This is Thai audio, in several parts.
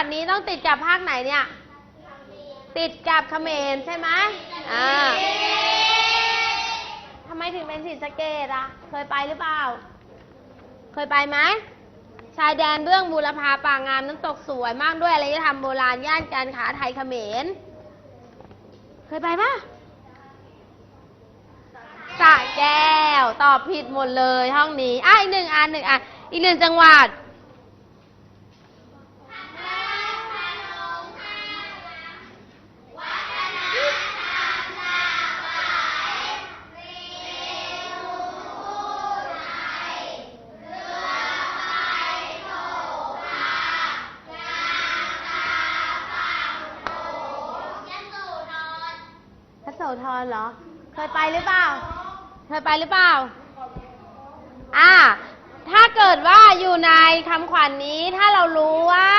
จังหวัดนี้ต้องติดกับภาคไหนเนี่ย ติดกับเขมรใช่ไหมอ่าทำไมถึงเป็นศรีสะเกดอะ เคยไปหรือเปล่า เคยไปไหมชายแดนเบื้องบูรพาป่างามน้ำตกสวยมากด้วยอะไรที่ทำโบราณย่านการค้าไทยเขมร เคยไปปะสระแก้ว ตอบผิดหมดเลยห้องนี้อะอีกหนึ่งอันหนึ่งอันอีกหนึ่งจังหวัด ธรเหรอ เคยไปหรือเปล่า เคยไปหรือเปล่า อ่า ถ้าเกิดว่าอยู่ในคำขวัญนนี้ ถ้าเรารู้ว่า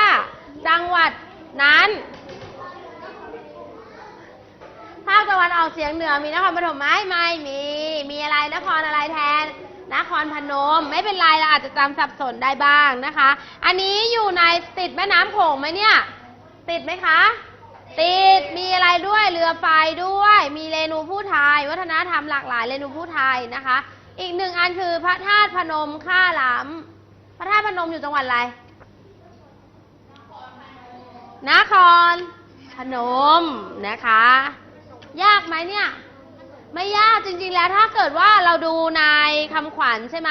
จังหวัดนั้นภาคตะวันออกเฉียงเหนือมีนครปฐมไหมไม่มี มีอะไรนครอะไรแทน นครพนม ไม่เป็นไรเราอาจจะจำสับสนได้บ้างนะคะ อันนี้อยู่ในติดแม่น้ำโขงไหมเนี่ย ติดไหมคะ ติด มีอะไรด้วย เรือไฟด้วย มีเรนูผู้ไทย วัฒนธรรมหลากหลายเรนูผู้ไทยนะคะ อีกหนึ่งอันคือพระธาตุพนมค่าหลำพระธาตุพนมอยู่จังหวัดอะไรนครพนมนะคะ ยากไหมเนี่ย ไม่ยากจริงๆแล้วถ้าเกิดว่าเราดูในคำขวัญใช่ไหม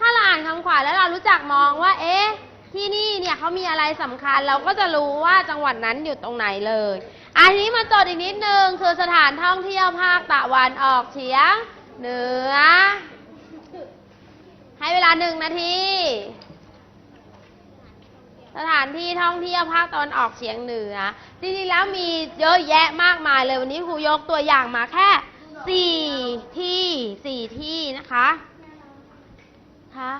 ถ้าเราอ่านคำขวัญแล้วเรารู้จักมองว่า เอ๊ะที่นี่เนี่ยเขามีอะไรสำคัญ เราก็จะรู้ว่าจังหวัดนั้นอยู่ตรงไหนเลย อันนี้มาจดอีกนิดนึงคือสถานท่องเที่ยวภาคตะวันออกเฉียงเหนือ ให้เวลาหนึ่งนาที สถานที่ท่องเที่ยวภาคตะวันออกเฉียงเหนือ จริงๆแล้วมีเยอะแยะมากมายเลยวันนี้ครูยกตัวอย่างมาแค่สี่ที่สี่ที่นะคะคะ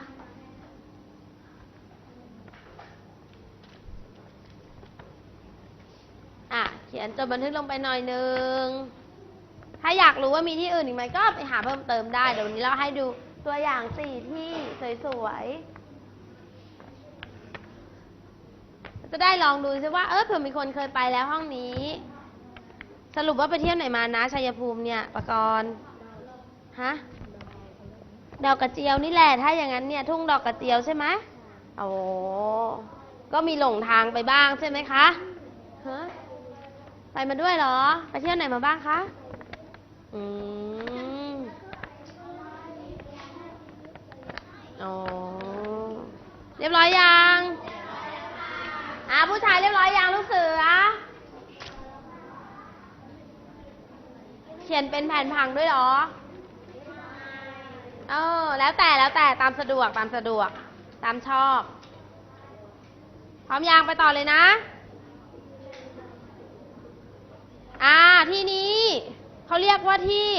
อะ ขียนจดบันทึกลงไปหน่อยนึง ถ้าอยากรู้ว่ามีที่อื่นอีกไหมก็ไปหาเพิ่มเติมได้ เดี๋ยววันนี้เราให้ดูตัวอย่างสี่ที่สวยๆ จะได้ลองดูซิว่าเออเผื่อมีคนเคยไปแล้วห้องนี้ สรุปว่าไปเที่ยวไหนมานะชัยภูมิเนี่ยปกรณ์ฮะ ดอกกระเจียวนี่แหละ ถ้าอย่างนั้นเนี่ย ทุ่งดอกกระเจียวใช่ไหมโอ้ก็มีหลงทางไปบ้างใช่ไหมคะฮะ ไปมาด้วยเหรอ ไปเที่ยวไหนมาบ้างคะ อืมอ๋อ เรียบร้อยยัง อ่าผู้ชายเรียบร้อยยังลูกเสือ เขียนเป็นแผ่นผังด้วยเหรอ เออ แล้วแต่แล้วแต่ตามสะดวกตามสะดวก ตามชอบ พร้อมยังไปต่อเลยนะ อ่าที่นี้ เขาเรียกว่าที่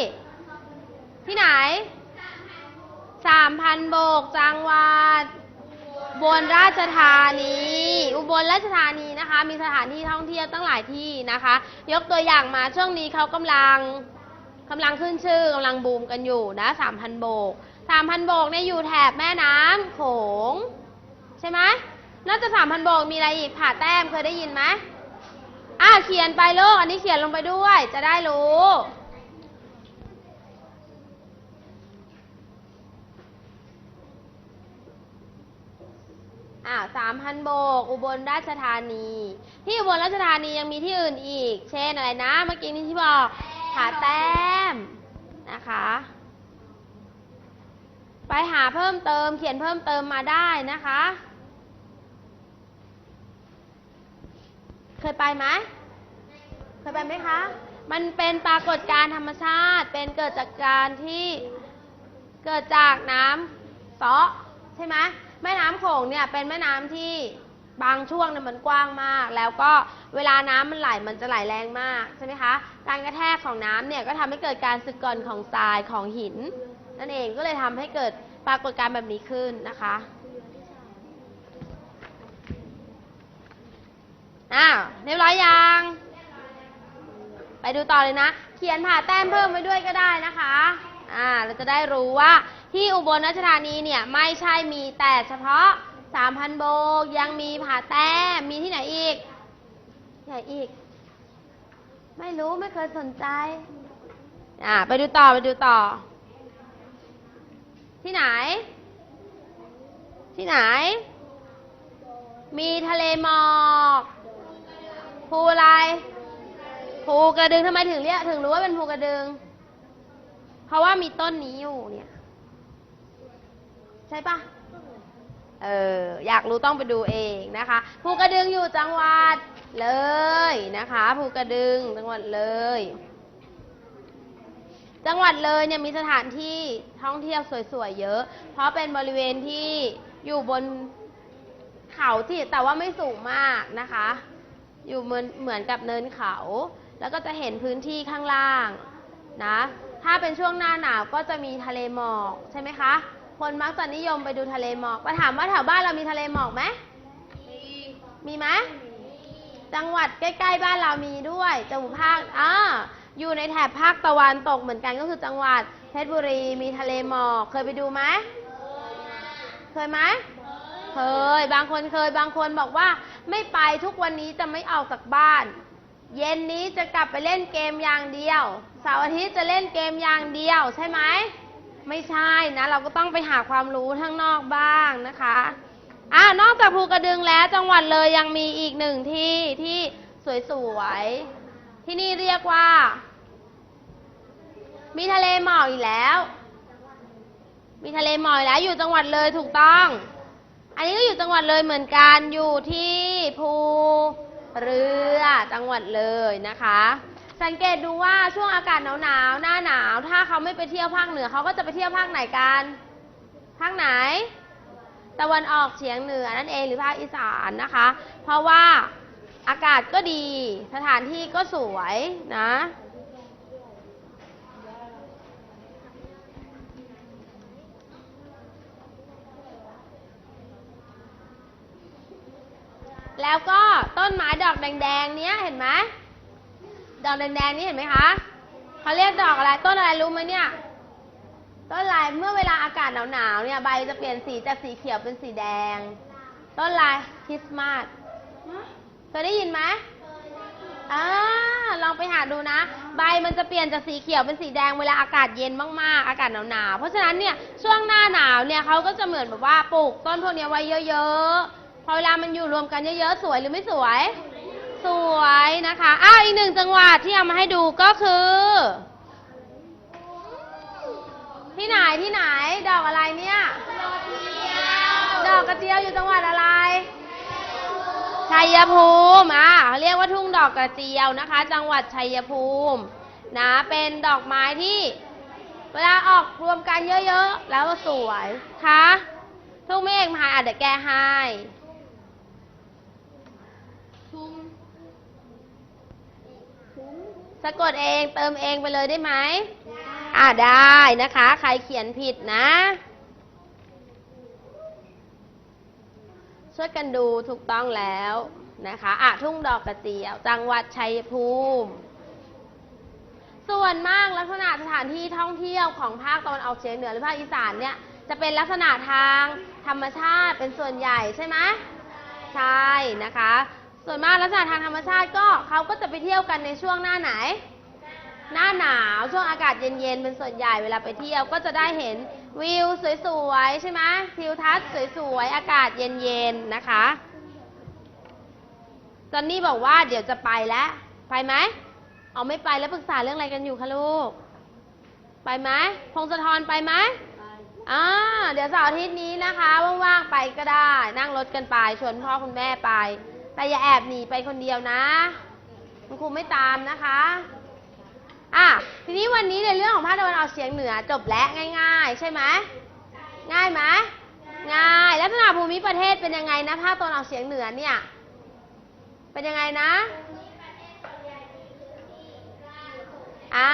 ที่ไหนสามพันโบกจังหวัดอุบลราชธานี อุบลราชธานีนะคะ มีสถานที่ท่องเที่ยวตั้งหลายที่นะคะ ยกตัวอย่างมาช่วงนี้เขากำลังกำลังขึ้นชื่อกำลังบูมกันอยู่นะสามพันโบกสามพันโบกเนี่ยอยู่แถบแม่น้ำโขง ใช่ไหมนอกจากสามพันโบกมีอะไรอีกผาแต้มเคยได้ยินไหมอ่าเขียนไปลูกอันนี้เขียนลงไปด้วย จะได้รู้ อ่าสามพันโบก อุบลราชธานี ที่อุบลราชธานียังมีที่อื่นอีก เช่นอะไรนะ เมื่อกี้นี้ที่บอกผาแต้มนะคะ ไปหาเพิ่มเติมเขียนเพิ่มเติมมาได้นะคะ เคยไปไหมเคยไปไหมคะ มันเป็นปรากฏการณ์ธรรมชาติ เป็นเกิดจากการที่เกิดจากน้ำเซาะใช่ไหม แม่น้ำโขงเนี่ยเป็นแม่น้ำที่บางช่วงเนี่ยมันกว้างมาก แล้วก็เวลาน้ำมันไหลมันจะไหลแรงมากใช่ไหมคะการกระแทกของน้ำเนี่ยก็ทำให้เกิดการสึกกร่อนของทรายของหิน นั่นเองก็เลยทำให้เกิดปรากฏการณ์แบบนี้ขึ้นนะคะอ้าวเรียบร้อยยังไปดูต่อเลยนะ เขียนผ่าแต้มเพิ่มไว้ด้วยก็ได้นะคะ อ่า เราจะได้รู้ว่า ที่อุบลราชธานีเนี่ยไม่ใช่มีแต่เฉพาะสามพันโบก ยังมีผาแต้มมีที่ไหนอีกที่ไหนอีก ไม่รู้ไม่เคยสนใจ อ่า ไปดูต่อไปดูต่อ ที่ไหน ที่ไหน มีทะเลหมอกภูอะไรภูกระดึงทำไมถึงเรียกถึงรู้ว่าเป็นภูกระดึง เพราะว่ามีต้นนี้อยู่เนี่ย ใช่ปะเอออยากรู้ต้องไปดูเองนะคะภูกระดึงอยู่จังหวัดเลยนะคะภูกระดึงจังหวัดเลย จังหวัดเลยเนี่ยมีสถานที่ท่องเที่ยวสวยๆเยอะ เพราะเป็นบริเวณที่อยู่บนเขาที่แต่ว่าไม่สูงมากนะคะ อยู่เหมือนเหมือนกับเนินเขา แล้วก็จะเห็นพื้นที่ข้างล่างนะถ้าเป็นช่วงหน้าหนาวก็จะมีทะเลหมอกใช่ไหมคะ คนมักจะนิยมไปดูทะเลหมอกมาถามว่าแถวบ้านเรามีทะเลหมอกไหม มีไหมจังหวัดใกล้ ๆ บ้านเรามีด้วยจังหวัดภาคอ่าอยู่ในแถบภาคตะวันตกเหมือนกันก็คือจังหวัดเพชรบุรีมีทะเลหมอกเคยไปดูไหมเคยไหมเคย บางคนเคย บางคนบอกว่า ไม่ไปทุกวันนี้จะไม่ออกจากบ้าน เย็นนี้จะกลับไปเล่นเกมอย่างเดียวเสาร์อาทิตย์จะเล่นเกมอย่างเดียวใช่ไหม ไม่ใช่นะ เราก็ต้องไปหาความรู้ข้างนอกบ้างนะคะอ่านอกจากภูกระดึงแล้วจังหวัดเลยยังมีอีกหนึ่งที่ที่สวยๆ ที่นี่เรียกว่า มีทะเลหมอกอีกแล้ว มีทะเลหมอกอีกแล้วอยู่จังหวัดเลยถูกต้อง อันนี้ก็อยู่จังหวัดเลยเหมือนกันอยู่ที่ภูเรือจังหวัดเลยนะคะ สังเกตดูว่าช่วงอากาศหนาวๆหน้าหนาว ถ้าเขาไม่ไปเที่ยวภาคเหนือเขาก็จะไปเที่ยวภาคไหนกันภาคไหน ตะวันออกเฉียงเหนือนั่นเองหรือภาคอีสานนะคะ เพราะว่าอากาศก็ดีสถานที่ก็สวยนะแล้วก็ต้นไม้ดอกแดงๆ เนี้ยเห็นไหม ดอกแดงๆนี่เห็นไหมคะเขาเรียกดอกอะไร ต้นอะไรรู้ไหมเนี่ย ต้นอะไรเมื่อเวลาอากาศหนาวๆเนี่ยใบจะเปลี่ยนสีจากสีเขียวเป็นสีแดง ต้นอะไรคริสต์มาสเคยได้ยินไหมอ่าลองไปหาดูนะ ใบมันจะเปลี่ยนจากสีเขียวเป็นสีแดงเวลาอากาศเย็นมากๆ อากาศหนาวๆ เพราะฉะนั้นเนี่ยช่วงหน้าหนาวเนี่ยเขาก็จะเหมือนแบบว่าปลูกต้นพวกนี้ไว้เยอะๆ พอเวลามันอยู่รวมกันเยอะๆ สวยหรือไม่สวย สวยนะคะอ้าวอีกหนึ่งจังหวัดที่เอามาให้ดูก็คือ ที่ไหนที่ไหน ดอกอะไรเนี่ยดอกกระเจียวอยู่จังหวัดอะไรชัยภูมิอะเขาเรียกว่าทุ่งดอกกระเจียวนะคะ จังหวัดชัยภูมินะเป็นดอกไม้ที่ เวลาออกรวมกันเยอะๆ แล้วก็สวยคะทุ่งเมฆมหาอาจจะแก้ให้ สะกดเองเติมเองไปเลยได้ไหมอ่าได้นะคะ ใครเขียนผิดนะ ช่วยกันดูถูกต้องแล้วนะคะอะทุ่งดอกกระเจียว จังหวัดชัยภูมิ ส่วนมากลักษณะสถานที่ท่องเที่ยวของภาคตะวันออกเฉียงเหนือหรือภาคอีสานเนี่ยจะเป็นลักษณะทางธรรมชาติเป็นส่วนใหญ่ใช่ไหมใช่นะคะ ส่วนมากลักษณะทางธรรมชาติก็เขาก็จะไปเที่ยวกันในช่วงหน้าไหน หน้าหนาวช่วงอากาศเย็นๆเป็นส่วนใหญ่เวลาไปเที่ยวก็จะได้เห็นวิวสวยๆใช่ไหมทิวทัศน์สวยๆอากาศเย็นๆนะคะจอนนี่บอกว่าเดี๋ยวจะไปแล้วไปไหมเอาไม่ไปแล้วปรึกษาเรื่องอะไรกันอยู่คะลูก ไปไหมพงศธรไปไหมอ่าเดี๋ยวเสาร์อาทิตย์นี้นะคะว่างๆไปก็ได้ นั่งรถกันไปชวนพ่อคุณแม่ไป แต่อย่าแอบหนีไปคนเดียวนะ คุณครูไม่ตามนะคะ อะ ทีนี้วันนี้ในเรื่องของภาคตะวันออกเฉียงเหนือจบแล้วง่าย ๆ ใช่ไหม ง่ายไหมง่าย ลักษณะภูมิประเทศเป็นยังไงนะภาคตะวันออกเฉียงเหนือเนี่ย เป็นยังไงนะอ่า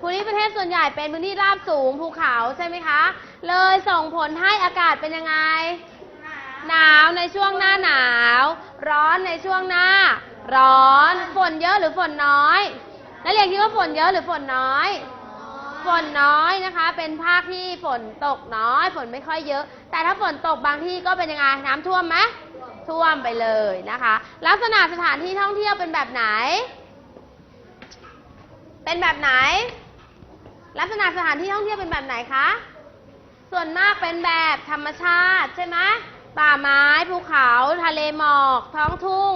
ภูมิประเทศส่วนใหญ่เป็นพื้นที่ราบสูงภูเขาใช่ไหมคะ เลยส่งผลให้อากาศเป็นยังไง หนาวในช่วงหน้าหนาว ร้อนในช่วงหน้า ร้อน ฝนเยอะหรือฝนน้อย นักเรียนคิดว่าฝนเยอะหรือฝนน้อย ฝนน้อยนะคะ เป็นภาคที่ฝนตกน้อย ฝนไม่ค่อยเยอะ แต่ถ้าฝนตกบางที่ก็เป็นยังไง น้ำท่วมไหมท่วมไปเลยนะคะ ลักษณะสถานที่ท่องเที่ยวเป็นแบบไหน เป็นแบบไหน ลักษณะสถานที่ท่องเที่ยวเป็นแบบไหนคะ ส่วนมากเป็นแบบธรรมชาติใช่ไหม ป่าไม้ภูเขาทะเลหมอก ท้องทุ่ง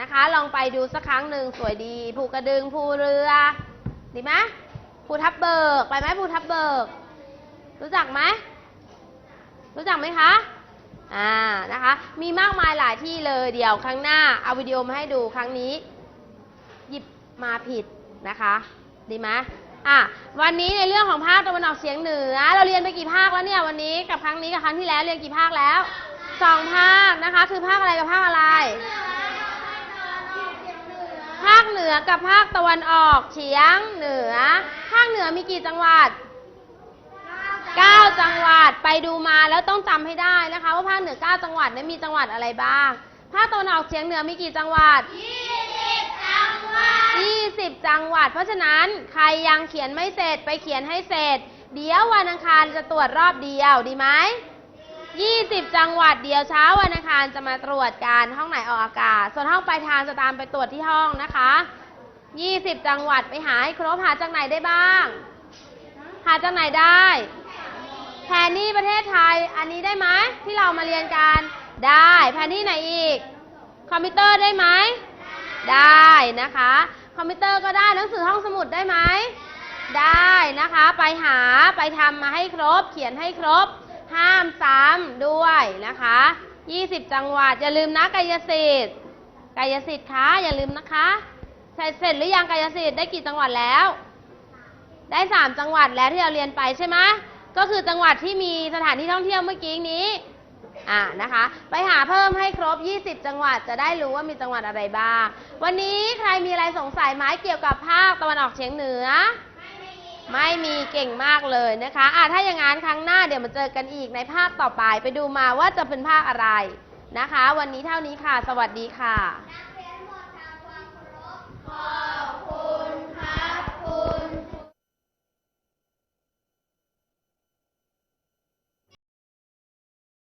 นะคะ ลองไปดูสักครั้งหนึ่งสวยดีภูกระดึงภูเรือ ดีไหมภูทับเบิก ไปไหมภูทับเบิก รู้จักไหมรู้จักไหมคะอ่านะคะ มีมากมายหลายที่เลยเดี๋ยวครั้งหน้าเอาวิดีโอมาให้ดูครั้งนี้ หยิบมาผิดนะคะ ดีไหม อะวันนี้ในเรื่องของภาคตะวันออกเฉียงเหนือ เราเรียนไปกี่ภาคแล้วเนี่ยวันนี้กับครั้งนี้กับครั้งที่แล้วเรียนกี่ภาคแล้วสองภาคนะคะ คือภาคอะไรกับภาคอะไร ภาคเหนือกับภาคตะวันออกเฉียงเหนือ ภาคเหนือมีกี่จังหวัด9จังหวัดไปดูมาแล้วต้องจำให้ได้นะคะ ว่าภาคเหนือ9จังหวัดนั้นมีจังหวัดอะไรบ้าง ภาคตะวันออกเฉียงเหนือมีกี่จังหวัด 20 20 จังหวัด เพราะฉะนั้นใครยังเขียนไม่เสร็จไปเขียนให้เสร็จ เดี๋ยววันอังคารจะตรวจรอบเดียวดีไหม20 จังหวัดเดียวเช้าวันอังคารจะมาตรวจการห้องไหนออกอากาศ ส่วนห้องปลายทางจะตามไปตรวจที่ห้องนะคะ 20 จังหวัดไปหาให้ครบหาจากไหนได้บ้าง หาจากไหนได้แผนที่ประเทศไทยอันนี้ได้ไหมที่เรามาเรียนกันได้แผนที่ไหนอีก คอมพิวเตอร์ได้ไหม ได้นะคะ คอมพิวเตอร์ก็ได้หนังสือห้องสมุดได้ไหมได้นะคะ ไปหาไปทำมาให้ครบ เขียนให้ครบ ห้ามซ้ำด้วยนะคะ 20 จังหวัดอย่าลืมนะกายสิทธิ์กายสิทธิ์คะอย่าลืมนะคะใช่เสร็จหรือยังกายสิทธิ์ได้กี่จังหวัดแล้ว ได้ 3 จังหวัดแล้วที่เราเรียนไปใช่ไหมก็คือจังหวัดที่มีสถานที่ท่องเที่ยวเมื่อกี้นี้ อ่านะคะ ไปหาเพิ่มให้ครบ 20 จังหวัดจะได้รู้ว่ามีจังหวัดอะไรบ้าง วันนี้ใครมีอะไรสงสัยไหมเกี่ยวกับภาคตะวันออกเฉียงเหนือ ไม่มีเก่งมากเลยนะคะอ่าถ้าอย่างนั้นครั้งหน้าเดี๋ยวมาเจอกันอีกในภาคต่อไปไปดูมาว่าจะเป็นภาคอะไรนะคะ วันนี้เท่านี้ค่ะ สวัสดีค่ะ นักเรียนหมดทำความเคารพ